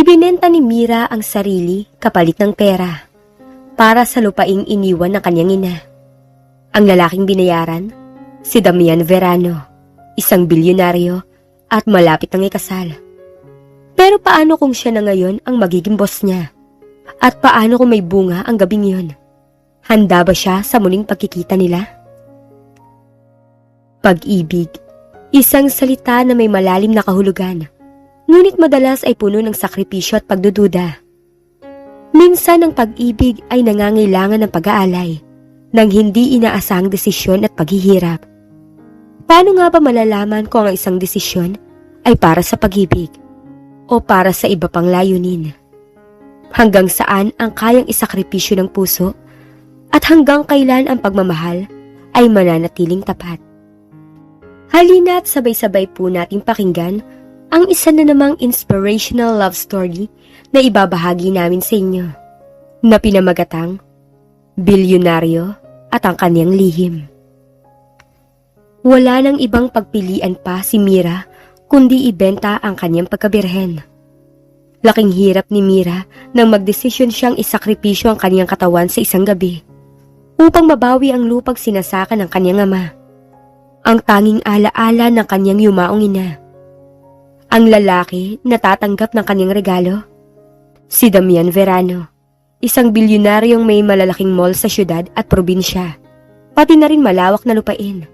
Ibinenta ni Mira ang sarili kapalit ng pera para sa lupaing iniwan ng kanyang ina. Ang lalaking binayaran, si Damian Verano, isang bilyonaryo at malapit ng ikasal. Pero paano kung siya na ngayon ang magiging boss niya? At paano kung may bunga ang gabing yun? Handa ba siya sa muling pagkikita nila? Pag-ibig, isang salita na may malalim na kahulugan. Ngunit madalas ay puno ng sakripisyo at pagdududa. Minsan ang pag-ibig ay nangangailangan ng pag-aalay, ng hindi inaasang desisyon at paghihirap. Paano nga ba malalaman kung ang isang desisyon ay para sa pag-ibig o para sa iba pang layunin? Hanggang saan ang kayang isakripisyo ng puso at hanggang kailan ang pagmamahal ay mananatiling tapat? Halina't sabay-sabay po nating pakinggan ang isa na namang inspirational love story na ibabahagi namin sa inyo na pinamagatang Bilyonaryo at ang kanyang lihim. Wala nang ibang pagpilian pa si Mira kundi ibenta ang kanyang pagkabirhen. Laking hirap ni Mira nang magdesisyon siyang isakripisyo ang kanyang katawan sa isang gabi upang mabawi ang lupag sinasaka ng kanyang ama. Ang tanging alaala ng kanyang yumaong ina. Ang lalaki na tatanggap ng kanyang regalo? Si Damian Verano, isang bilyonaryong may malalaking mall sa syudad at probinsya, pati na rin malawak na lupain.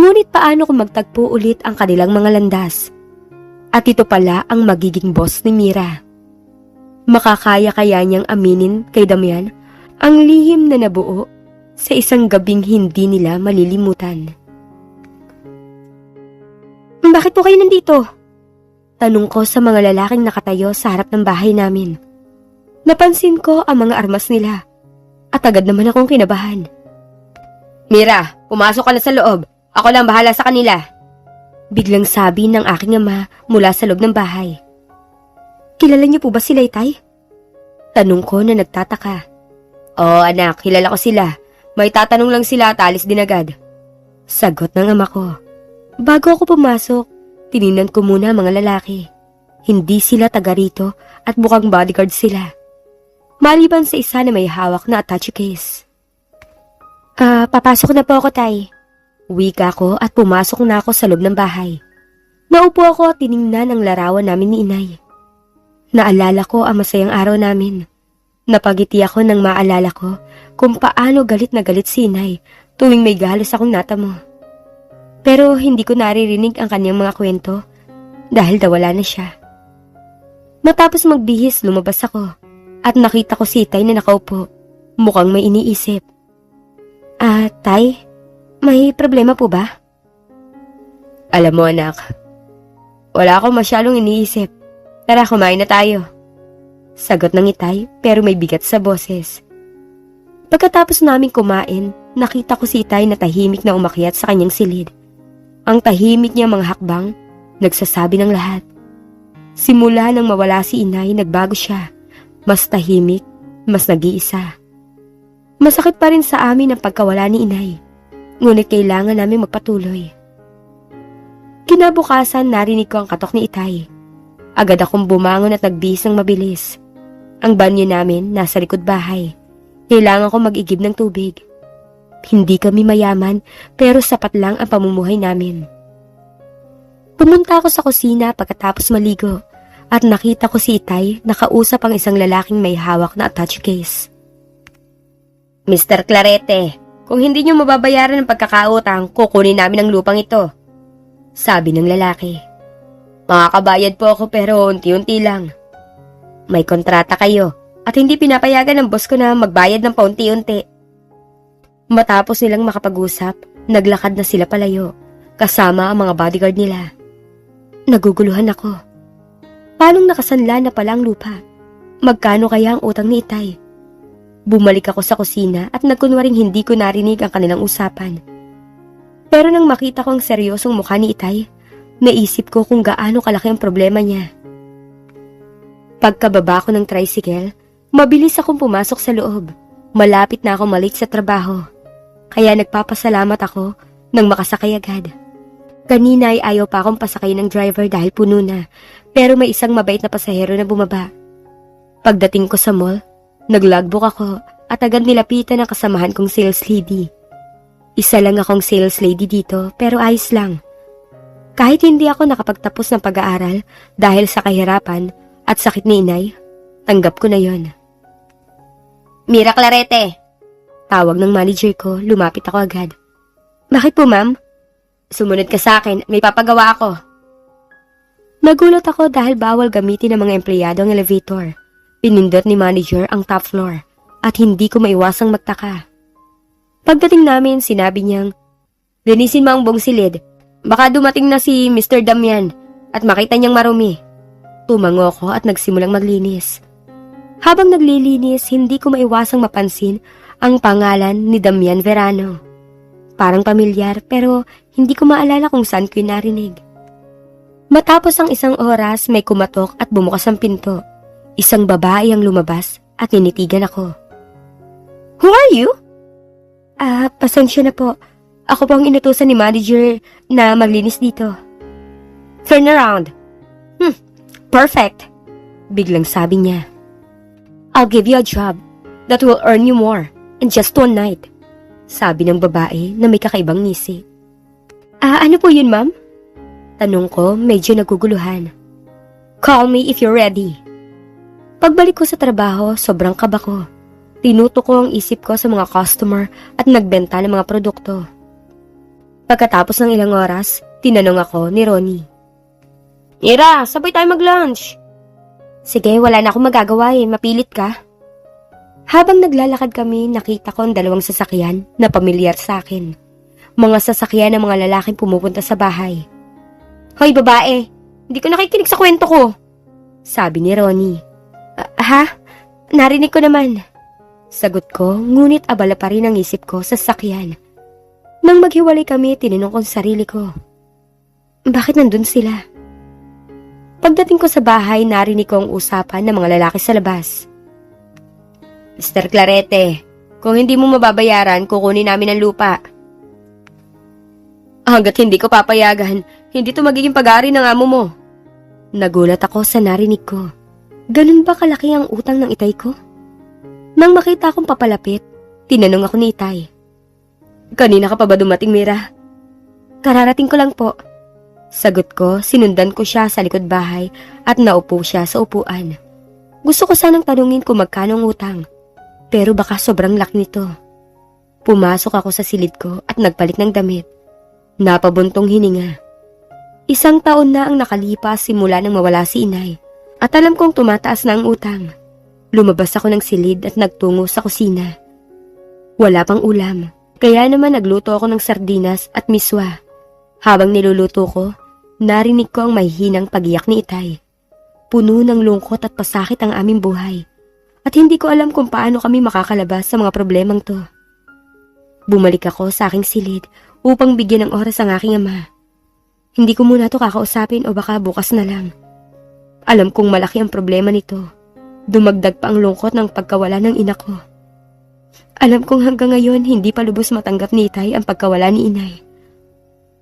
Ngunit paano kung magtagpo ulit ang kanilang mga landas? At ito pala ang magiging boss ni Mira. Makakaya kaya niyang aminin kay Damian ang lihim na nabuo sa isang gabing hindi nila malilimutan. Bakit po kayo nandito? Tanong ko sa mga lalaking nakatayo sa harap ng bahay namin. Napansin ko ang mga armas nila at agad naman akong kinabahan. Mira, pumasok ka na sa loob. Ako lang bahala sa kanila. Biglang sabi ng aking ama mula sa loob ng bahay. Kilala niyo po ba sila, Itay? Tanong ko na nagtataka. Oo anak, kilala ko sila. May tatanong lang sila at alis din agad. Sagot ng ama ko. Bago ako pumasok, tininan ko muna mga lalaki. Hindi sila taga rito at bukang bodyguard sila. Maliban sa isa na may hawak na attache case. Ah, papasok na po ako, Tay. Wika ko at pumasok na ako sa loob ng bahay. Naupo ako at tiningnan ang larawan namin ni inay. Naalala ko ang masayang araw namin. Napagiti ako nang maalala ko kung paano galit na galit si inay tuwing may galos akong natamo. Pero hindi ko naririnig ang kanyang mga kwento dahil dawala na siya. Matapos magbihis, lumabas ako at nakita ko si Tay na nakaupo. Mukhang may iniisip. Ah, Tay, may problema po ba? Alam mo anak, wala akong masyalong iniisip. Tara, kumain na tayo. Sagot ng itay pero may bigat sa boses. Pagkatapos namin kumain, nakita ko si itay na tahimik na umakyat sa kanyang silid. Ang tahimik niya mga hakbang, nagsasabi ng lahat. Simula nang mawala si inay, nagbago siya. Mas tahimik, mas nag-iisa. Masakit pa rin sa amin ang pagkawala ni inay. Ngunit kailangan namin magpatuloy. Kinabukasan narinig ko ang katok ni Itay. Agad akong bumangon at nagbihis ng mabilis. Ang banyo namin nasa likod bahay. Kailangan ko mag-igib ng tubig. Hindi kami mayaman pero sapat lang ang pamumuhay namin. Pumunta ako sa kusina pagkatapos maligo at nakita ko si Itay nakausap ang isang lalaking may hawak na attach case. Mr. Clarete, kung hindi niyo mababayaran ang pagkakautang, kukunin namin ang lupang ito. Sabi ng lalaki. Makakabayad po ako pero unti-unti lang. May kontrata kayo at hindi pinapayagan ng boss ko na magbayad ng paunti-unti. Matapos nilang makapag-usap, naglakad na sila palayo, kasama ang mga bodyguard nila. Naguguluhan ako. Paanong nakasanla na pala ang lupa? Magkano kaya ang utang ni Itay? Bumalik ako sa kusina at nagkunwaring hindi ko narinig ang kanilang usapan. Pero nang makita ko ang seryosong mukha ni Itay, naisip ko kung gaano kalaki ang problema niya. Pagkababa ko ng tricycle, mabilis akong pumasok sa loob. Malapit na ako malik sa trabaho. Kaya nagpapasalamat ako nang makasakay agad. Kanina ay ayaw pa akong pasakay ng driver dahil puno na, pero may isang mabait na pasahero na bumaba. Pagdating ko sa mall, naglogbook ako at agad nilapitan ang kasamahan kong sales lady. Isa lang akong sales lady dito pero ayos lang. Kahit hindi ako nakapagtapos ng pag-aaral dahil sa kahirapan at sakit ni inay, tanggap ko na yon. Mira Clarete! Tawag ng manager ko, lumapit ako agad. Bakit po ma'am? Sumunod ka sa akin, may papagawa ako. Nagulat ako dahil bawal gamitin ng mga empleyado ang elevator. Pinindot ni manager ang top floor at hindi ko maiwasang magtaka. Pagdating namin, sinabi niyang, Linisin mo ang buong silid. Baka dumating na si Mr. Damian at makita niyang marumi. Tumango ko at nagsimulang maglinis. Habang naglilinis, hindi ko maiwasang mapansin ang pangalan ni Damian Verano. Parang pamilyar pero hindi ko maalala kung saan ko narinig. Matapos ang isang oras, may kumatok at bumukas ang pinto. Isang babae ang lumabas at ninitigan ako. Who are you? Ah, pasensya na po. Ako po ang inutusan ni manager na maglinis dito. Turn around. Hmm, perfect. Biglang sabi niya. I'll give you a job that will earn you more in just one night. Sabi ng babae na may kakaibang ngisi. Ah, ano po yun, ma'am? Tanong ko, medyo naguguluhan. Call me if you're ready. Pagbalik ko sa trabaho, sobrang kaba ko. Tinuto ko ang isip ko sa mga customer at nagbenta ng mga produkto. Pagkatapos ng ilang oras, tinanong ako ni Ronnie. Ira, sabay tayo mag-lunch. Sige, wala na akong magagawa eh. Mapilit ka. Habang naglalakad kami, nakita ko ang dalawang sasakyan na pamilyar sa akin. Mga sasakyan ng mga lalaking pumupunta sa bahay. Hoy babae, hindi ko nakikinig sa kwento ko. Sabi ni Ronnie. "Ah, ha? Narinig ko naman. Sagot ko, ngunit abala pa rin ang isip ko sa sakyan. Nang maghiwalay kami, tinanong ko sa sarili ko. Bakit nandun sila? Pagdating ko sa bahay, narinig ko ang usapan ng mga lalaki sa labas. Mr. Clarete, kung hindi mo mababayaran, kukunin namin ang lupa. Hanggat hindi ko papayagan, hindi to magiging pag-aari ng amo mo. Nagulat ako sa narinig ko. Ganun ba kalaki ang utang ng itay ko? Nang makita akong papalapit, tinanong ako ni itay. Kanina ka pa ba dumating, Mira? Kararating ko lang po. Sagot ko, sinundan ko siya sa likod bahay at naupo siya sa upuan. Gusto ko sanang tanungin kung magkano ang utang, pero baka sobrang laki nito. Pumasok ako sa silid ko at nagpalit ng damit. Napabuntong hininga. Isang taon na ang nakalipas simula nang mawala si inay at alam kong tumataas na ang utang. Lumabas ako ng silid at nagtungo sa kusina. Wala pang ulam, kaya naman nagluto ako ng sardinas at miswa. Habang niluluto ko, narinig ko ang mahihinang pagiyak ni Itay. Puno ng lungkot at pasakit ang aming buhay. At hindi ko alam kung paano kami makakalabas sa mga problemang to. Bumalik ako sa aking silid upang bigyan ng oras ang aking ama. Hindi ko muna to kakausapin o baka bukas na lang. Alam kong malaki ang problema nito. Dumagdag pa ang lungkot ng pagkawala ng ina ko. Alam kong hanggang ngayon hindi pa lubos matanggap ni Itay ang pagkawala ni inay.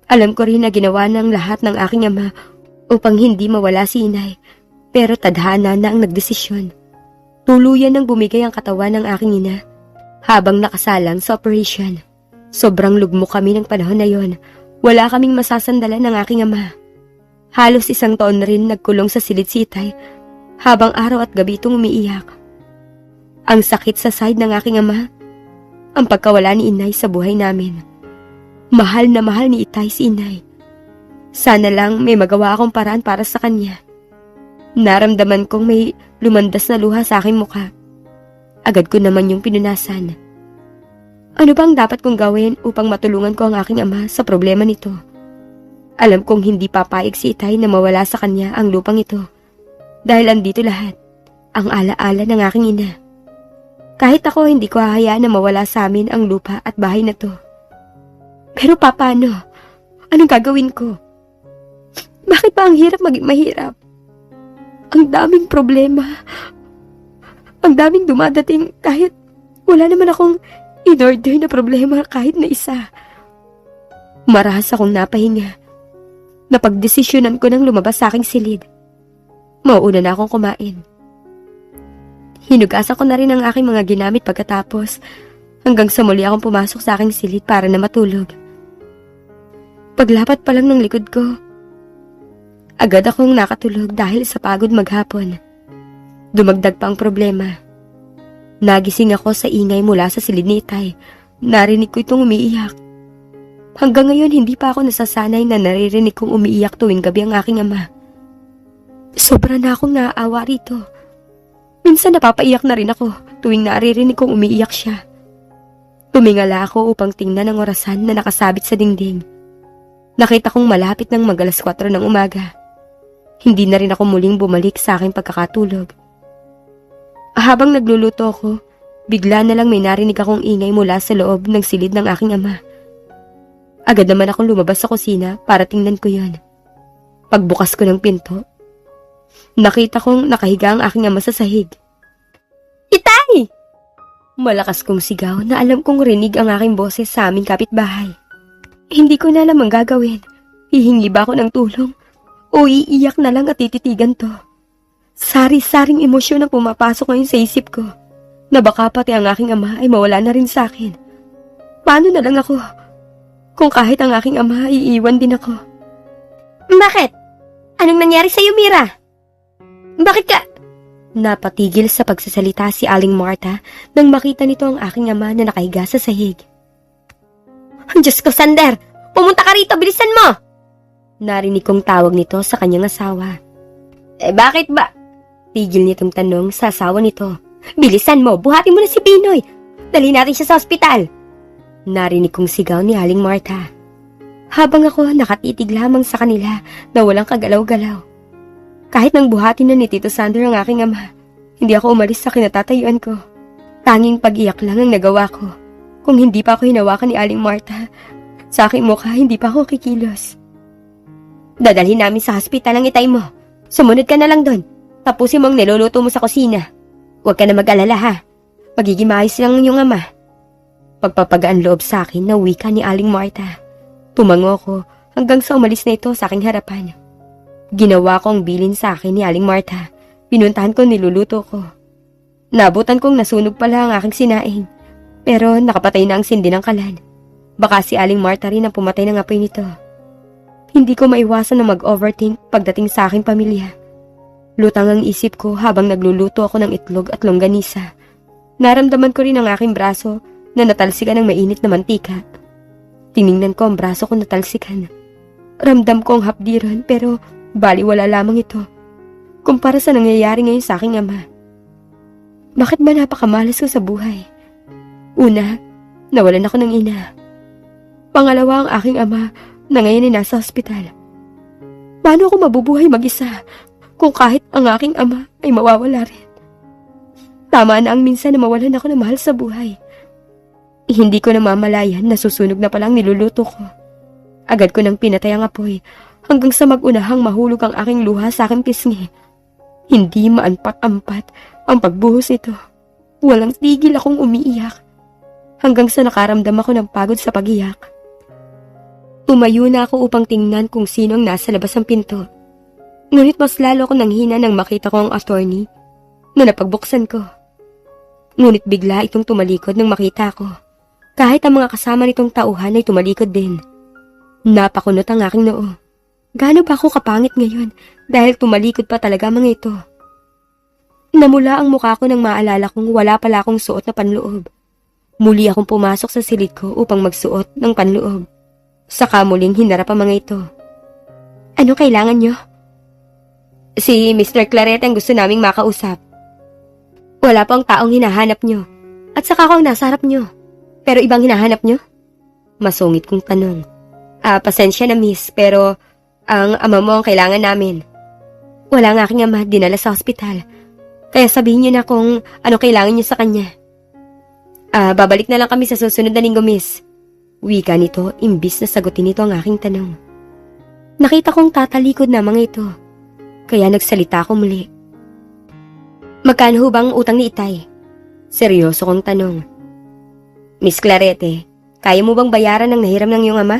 Alam ko rin na ginawa ng lahat ng aking ama upang hindi mawala si inay, pero tadhana na ang nagdesisyon. Tuluyan nang bumigay ang katawan ng aking ina habang nakasalang sa operation. Sobrang lugmo kami ng panahon na yon. Wala kaming masasandalan ng aking ama. Halos isang taon rin nagkulong sa silid si Itay habang araw at gabi itong umiiyak. Ang sakit sa side ng aking ama, ang pagkawala ni inay sa buhay namin. Mahal na mahal ni Itay si inay. Sana lang may magawa akong paraan para sa kanya. Naramdaman kong may lumandas na luha sa aking mukha. Agad ko naman yung pinunasan. Ano bang dapat kong gawin upang matulungan ko ang aking ama sa problema nito? Alam kong hindi papayag si Itay na mawala sa kanya ang lupang ito. Dahil andito lahat, ang alaala ng aking ina. Kahit ako hindi ko hahayaan na mawala sa amin ang lupa at bahay na to. Pero paano? Anong gagawin ko? Bakit ba ang hirap maging mahirap? Ang daming problema. Ang daming dumadating kahit wala naman akong in-order na problema kahit na isa. Marahas akong napahinga Napagdesisyonan ko nang lumabas sa aking silid. Mauuna na akong kumain. Hinugasan ko na rin ang aking mga ginamit pagkatapos hanggang sa muli akong pumasok sa aking silid para na matulog. Paglapat pa lang ng likod ko, agad akong nakatulog dahil sa pagod maghapon. Dumagdag pa ang problema. Nagising ako sa ingay mula sa silid ni Itay. Narinig ko itong umiiyak. Hanggang ngayon hindi pa ako nasasanay na naririnig kong umiiyak tuwing gabi ang aking ama. Sobra na akong naaawa rito. Minsan napapaiyak na rin ako tuwing naririnig kong umiiyak siya. Tumingala ako upang tingnan ang orasan na nakasabit sa dingding. Nakita kong malapit ng magalas 4 ng umaga. Hindi na rin ako muling bumalik sa aking pagkakatulog. Habang nagluluto ako, bigla na lang may narinig akong ingay mula sa loob ng silid ng aking ama. Agad naman akong lumabas sa kusina para tingnan ko yon. Pagbukas ko ng pinto, nakita kong nakahiga ang aking ama sa sahig. Itay! Malakas kong sigaw na alam kong rinig ang aking boses sa aming kapitbahay. Hindi ko na alam ang gagawin. Hihingi ba ako ng tulong? O iiyak na lang at tititigan to? Sari-saring emosyon ang pumapasok ngayon sa isip ko na baka pati ang aking ama ay mawala na rin sa akin. Paano na lang ako? Kung kahit ang aking ama, iiwan din ako. Bakit? Anong nangyari sa'yo, Mira? Bakit ka? Napatigil sa pagsasalita si Aling Marta nang makita nito ang aking ama na nakahiga sa sahig. Diyos ko, Sander! Pumunta ka rito! Bilisan mo! Narinig kong tawag nito sa kanyang asawa. Eh bakit ba? Tigil nitong tanong sa asawa nito. Bilisan mo! Buhatin mo na si Binoy! Dali natin siya sa ospital! Narinig kong sigaw ni Aling Marta. Habang ako nakatitig lamang sa kanila na walang kagalaw-galaw. Kahit nang buhatin na ni Tito Sander ang aking ama, hindi ako umalis sa kinatatayuan ko. Tanging pag-iyak lang ang nagawa ko. Kung hindi pa ako hinawakan ni Aling Marta, sa aking mukha hindi pa ako kikilos. Dadalhin namin sa hospital ang itay mo. Sumunod ka na lang doon. Tapusin mo ang niluluto mo sa kusina. Huwag ka na mag-alala ha. Magiging maayos lang yung ama. Pagpapagaan loob sa akin na wika ni Aling Marta. Tumango ko hanggang sa umalis na ito sa aking harapan. Ginawa ko ang bilin sa akin ni Aling Marta. Pinuntahan ko niluluto ko. Nabutan kong nasunog pala ang aking sinaing. Pero nakapatay na ang sindi ng kalan. Baka si Aling Marta rin ang pumatay ng apoy nito. Hindi ko maiwasan na mag-overthink pagdating sa aking pamilya. Lutang ang isip ko habang nagluluto ako ng itlog at longganisa. Naramdaman ko rin ang aking braso na natalsikan ng mainit na mantika. Tiningnan ko ang braso ko natalsikan. Ramdam ko ang hapdiran pero baliwala lamang ito. Kumpara sa nangyayari ngayon sa aking ama. Bakit ba napakamalas ko sa buhay? Una, nawalan ako ng ina. Pangalawa ang aking ama na ngayon ay nasa ospital. Paano ako mabubuhay mag-isa kung kahit ang aking ama ay mawawala rin? Tama na ang minsan na mawalan ako ng mahal sa buhay. Hindi ko namamalayan na susunog na palang niluluto ko. Agad ko nang pinatay ang apoy hanggang sa magunahang mahulog ang aking luha sa aking pisngi. Hindi maanpat-ampat ang pagbuhos nito. Walang tigil akong umiiyak hanggang sa nakaramdam ako ng pagod sa pagiyak. Tumayo na ako upang tingnan kung sino ang nasa labas ng pinto. Ngunit mas lalo ako nanghina nang makita ko ang attorney na napagbuksan ko. Ngunit bigla itong tumalikod nang makita ko. Kahit ang mga kasama nitong tauhan ay tumalikod din. Napakunot ang aking noo. Gaano ba ako kapangit ngayon dahil tumalikod pa talaga mga ito? Namula ang mukha ko nang maalala kong wala pala akong suot na panloob. Muli akong pumasok sa silid ko upang magsuot ng panloob. Saka muling hinarap ang mga ito. Ano kailangan nyo? Si Mr. Claret ang gusto naming makausap. Wala pang taong hinahanap nyo. At saka ako ang nasa harap nyo. Pero ibang hinahanap nyo? Masungit kong tanong. Ah, pasensya na miss, pero ang ama mo ang kailangan namin. Wala ang aking ama dinala sa ospital. Kaya sabihin niyo na kung ano kailangan niyo sa kanya. Ah, babalik na lang kami sa susunod na linggo, miss. Wika nito, imbis na sagutin nito ang aking tanong. Nakita kong tatalikod na mga ito. Kaya nagsalita ako muli. Magkano ho bang utang ni Itay? Seryoso kong tanong. Miss Clarete, kaya mo bang bayaran ng nahiram ng iyong ama?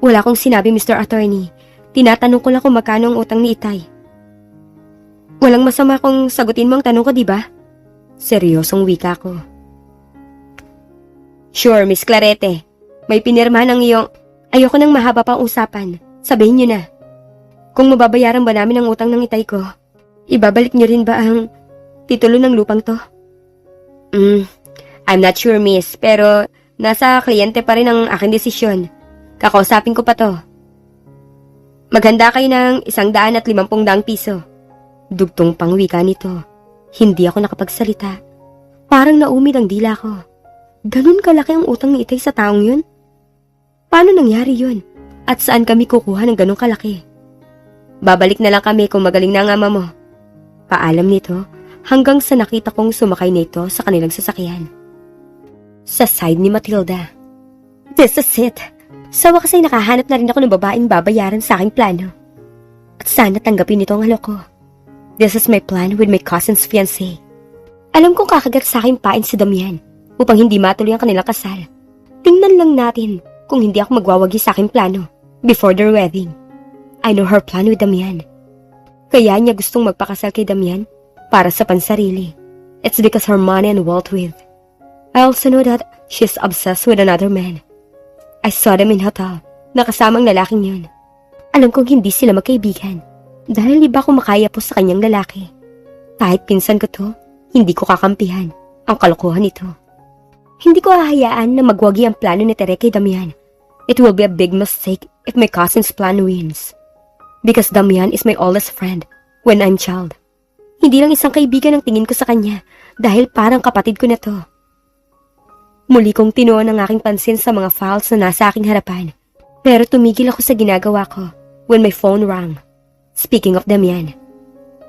Wala kong sinabi, Mr. Attorney. Tinatanong ko lang kung magkano ang utang ni Itay. Walang masama kung sagutin mo ang tanong ko, di ba? Seryosong wika ko. Sure, Miss Clarete. May pinirma ng iyong... Ayoko nang mahaba pang usapan. Sabihin niyo na. Kung mababayaran ba namin ang utang ng itay ko, ibabalik niyo rin ba ang titulo ng lupang to? Hmm, I'm not sure, miss. Pero nasa kliyente pa rin ang aking desisyon. Kakausapin ko pa to. Maghanda kayo ng isang daan at limampung daang piso. Dugtong pang wika nito. Hindi ako nakapagsalita. Parang naumid ang dila ko. Ganun kalaki ang utang ni Itay sa taong yun? Paano nangyari yun? At saan kami kukuha ng ganun kalaki? Babalik na lang kami kung magaling na ang ama mo. Paalam nito hanggang sa nakita kong sumakay nito sa kanilang sasakyan. Sa side ni Matilda. This is it. Sa wakas ay nakahanap na rin ako ng babaeng babayaran sa aking plano. At sana tanggapin nito ang alok ko. This is my plan with my cousin's fiancé. Alam kong kakagat sa aking pain si Damian upang hindi matuloy ang kanilang kasal. Tingnan lang natin kung hindi ako magwawagi sa aking plano before their wedding. I know her plan with Damian. Kaya niya gustong magpakasal kay Damian para sa pansarili. It's because her money and wealth with. I also know that she's obsessed with another man. I saw them in hotel, nakasamang lalaking yun. Alam kong hindi sila magkaibigan dahil di ba ako makaya po sa kanyang lalaki. Kahit pinsan ko to, hindi ko kakampihan ang kalokohan nito. Hindi ko hahayaan na magwagi ang plano ni Tere kay Damian. It will be a big mistake if my cousin's plan wins. Because Damian is my oldest friend when I'm child. Hindi lang isang kaibigan ang tingin ko sa kanya dahil parang kapatid ko na to. Muli kong tinuon ang aking pansin sa mga files na nasa aking harapan. Pero tumigil ako sa ginagawa ko when my phone rang. Speaking of Damian.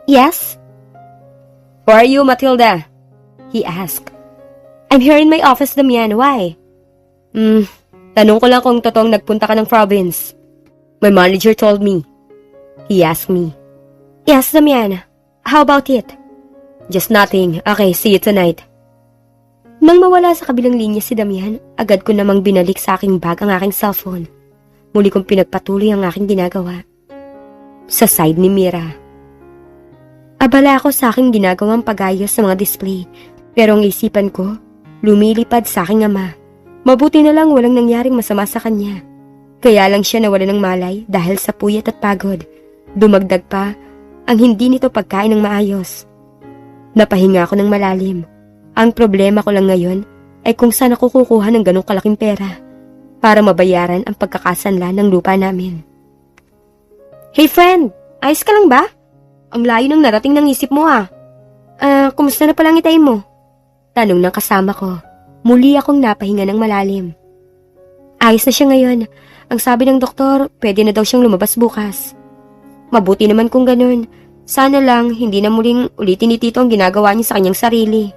Yes? Who are you, Matilda? He asked. I'm here in my office, Damian. Why? Hmm, tanong ko lang kung totoong nagpunta ka ng province. My manager told me. He asked me. Yes, Damian. How about it? Just nothing. Okay, see you tonight. Nang mawala sa kabilang linya si Damian, agad ko namang binalik sa aking bag ang aking cellphone. Muli kong pinagpatuloy ang aking ginagawa. Sa side ni Mira. Abala ako sa aking ginagawang pagayos sa mga display, pero ang isipan ko, lumilipad sa aking ama. Mabuti na lang walang nangyaring masama sa kanya. Kaya lang siya nawala ng malay dahil sa puyat at pagod. Dumagdag pa ang hindi nito pagkain ng maayos. Napahinga ako ng malalim. Ang problema ko lang ngayon ay kung saan ako kukuha ng ganong kalaking pera para mabayaran ang pagkakasanla ng lupa namin. Hey friend, ayos ka lang ba? Ang layo ng narating ng isip mo ah. Ah, kumusta na palang itay mo? Tanong ng kasama ko. Muli akong napahinga ng malalim. Ayos na siya ngayon. Ang sabi ng doktor, pwede na daw siyang lumabas bukas. Mabuti naman kung ganun. Sana lang hindi na muling ulitin ni Tito ang ginagawa niya sa kanyang sarili.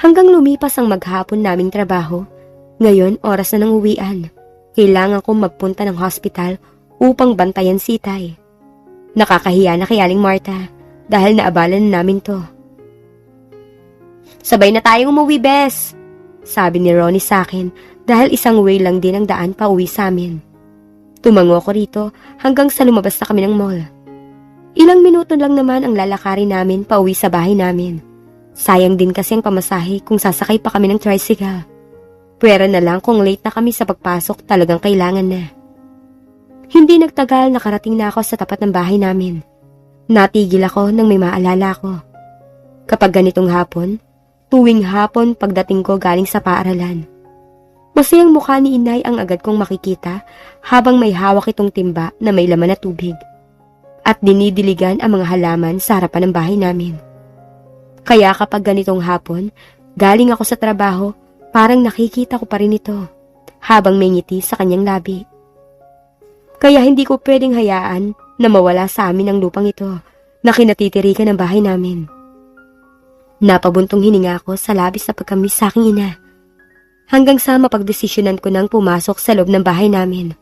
Hanggang lumipas ang maghapon naming trabaho, ngayon oras na ng uwian. Kailangan kong magpunta ng hospital upang bantayan si Tay. Nakakahiya na kay Aling Marta dahil naabala na namin to. Sabay na tayong umuwi, Bes. Sabi ni Ronnie sa akin dahil isang way lang din ang daan pa uwi sa amin. Tumango ko rito hanggang sa lumabas na kami ng mall. Ilang minuto lang naman ang lalakarin namin pa uwi sa bahay namin. Sayang din kasi ang pamasahe kung sasakay pa kami ng tricycle. Pwera na lang kung late na kami sa pagpasok talagang kailangan na. Hindi nagtagal nakarating na ako sa tapat ng bahay namin. Natigil ako nang may maalala ko. Kapag ganitong hapon, tuwing hapon pagdating ko galing sa paaralan. Masayang mukha ni inay ang agad kong makikita habang may hawak itong timba na may laman na tubig. At dinidiligan ang mga halaman sa harapan ng bahay namin. Kaya kapag ganitong hapon, galing ako sa trabaho, parang nakikita ko pa rin ito habang may ngiti sa kanyang labi. Kaya hindi ko pwedeng hayaan na mawala sa amin ang lupang ito na kinatitirikan ng bahay namin. Napabuntong hininga ako sa labis na pagkamis sa aking ina. Hanggang sa mapagdesisyonan ko nang pumasok sa loob ng bahay namin.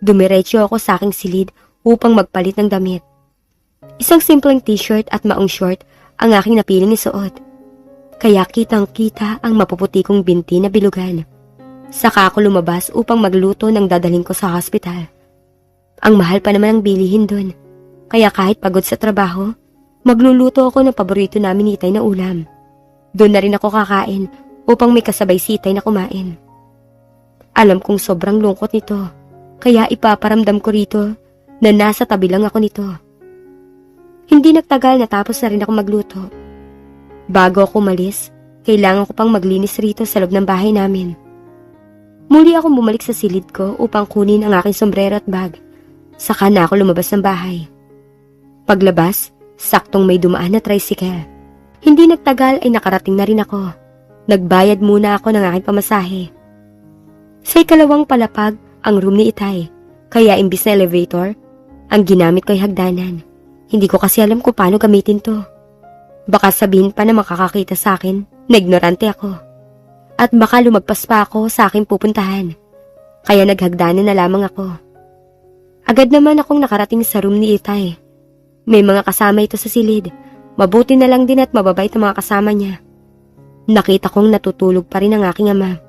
Dumiretso ako sa aking silid upang magpalit ng damit. Isang simpleng t-shirt at maong short ang aking napiling isuot. Kaya kitang kita ang mapuputi kong binti na bilugan. Saka ako lumabas upang magluto ng dadaling ko sa hospital. Ang mahal pa naman ang bilihin doon. Kaya kahit pagod sa trabaho, magluluto ako ng paborito namin ni Itay na ulam. Doon na rin ako kakain upang may kasabay si Itay na kumain. Alam kong sobrang lungkot nito, kaya ipaparamdam ko rito na nasa tabi lang ako nito. Hindi nagtagal natapos na rin ako magluto. Bago ako umalis, kailangan ko pang maglinis rito sa loob ng bahay namin. Muli akong bumalik sa silid ko upang kunin ang aking sombrero at bag. Saka na ako lumabas ng bahay. Paglabas, saktong may dumaan na tricycle. Hindi nagtagal ay nakarating na rin ako. Nagbayad muna ako ng aking pamasahe. Sa ikalawang palapag ang room ni Itay, kaya imbis na elevator, ang ginamit ko ay hagdanan. Hindi ko kasi alam kung paano gamitin to. Baka sabihin pa na makakakita sa akin na ignorante ako. At baka lumagpas pa ako sa aking pupuntahan. Kaya naghagdanan na lamang ako. Agad naman akong nakarating sa room ni Itay. May mga kasama ito sa silid. Mabuti na lang din at mababait ang mga kasama niya. Nakita kong natutulog pa rin ang aking ama.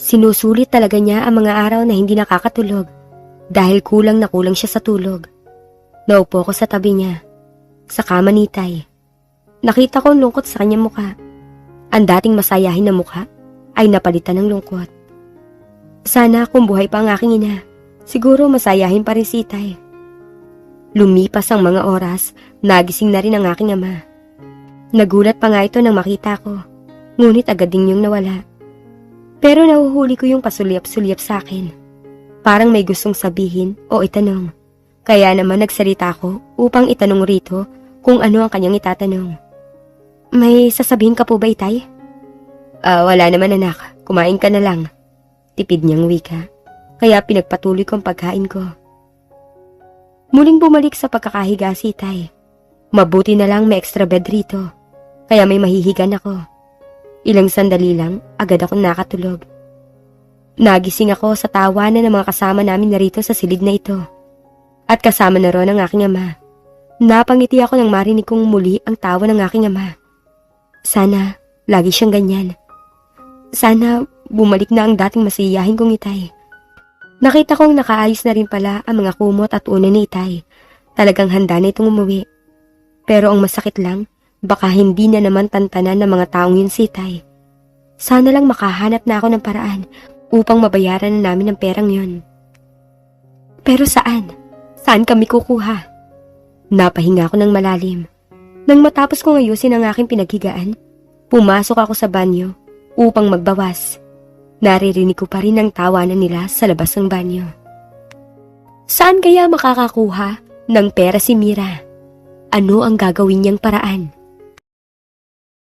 Sinusulit talaga niya ang mga araw na hindi nakakatulog dahil kulang na kulang siya sa tulog. Naupo ko sa tabi niya, sa kama ni Tay. Nakita ko ang lungkot sa kanyang mukha. Ang dating masayahin na mukha ay napalitan ng lungkot. Sana kung buhay pa ang aking ina, siguro masayahin pa rin si Tay. Lumipas ang mga oras, nagising na rin ang aking ama. Nagulat pa nga ito nang makita ko, ngunit agad din yung nawala. Pero nahuhuli ko yung pasulyap-sulyap sa akin. Parang may gustong sabihin o itanong. Kaya naman nagsalita ko upang itanong rito kung ano ang kanyang itatanong. May sasabihin ka po ba, Itay? Ah, wala naman anak. Kumain ka na lang. Tipid niyang wika. Kaya pinagpatuloy ko ang pagkain ko. Muling bumalik sa pagkakahiga si Itay. Mabuti na lang may extra bed rito. Kaya may mahihigan ako. Ilang sandali lang, agad ako nakatulog. Nagising ako sa tawanan ng mga kasama namin narito sa silid na ito. At kasama na ron ang aking ama. Napangiti ako nang marinig kong muli ang tawa ng aking ama. Sana, lagi siyang ganyan. Sana, bumalik na ang dating masiyahin kong itay. Nakita kong nakaayos na rin pala ang mga kumot at una ni itay. Talagang handa na itong umuwi. Pero ang masakit lang, baka hindi na naman tantanan ng mga taong yun si itay. Sana lang makahanap na ako ng paraan upang mabayaran na namin ang perang yon. Pero saan? Saan kami kukuha? Napahinga ako ng malalim. Nang matapos kong ayusin ang aking pinaghigaan, pumasok ako sa banyo upang magbawas. Naririnig ko pa rin ang tawanan nila sa labas ng banyo. Saan kaya makakakuha ng pera si Mira? Ano ang gagawin niyang paraan?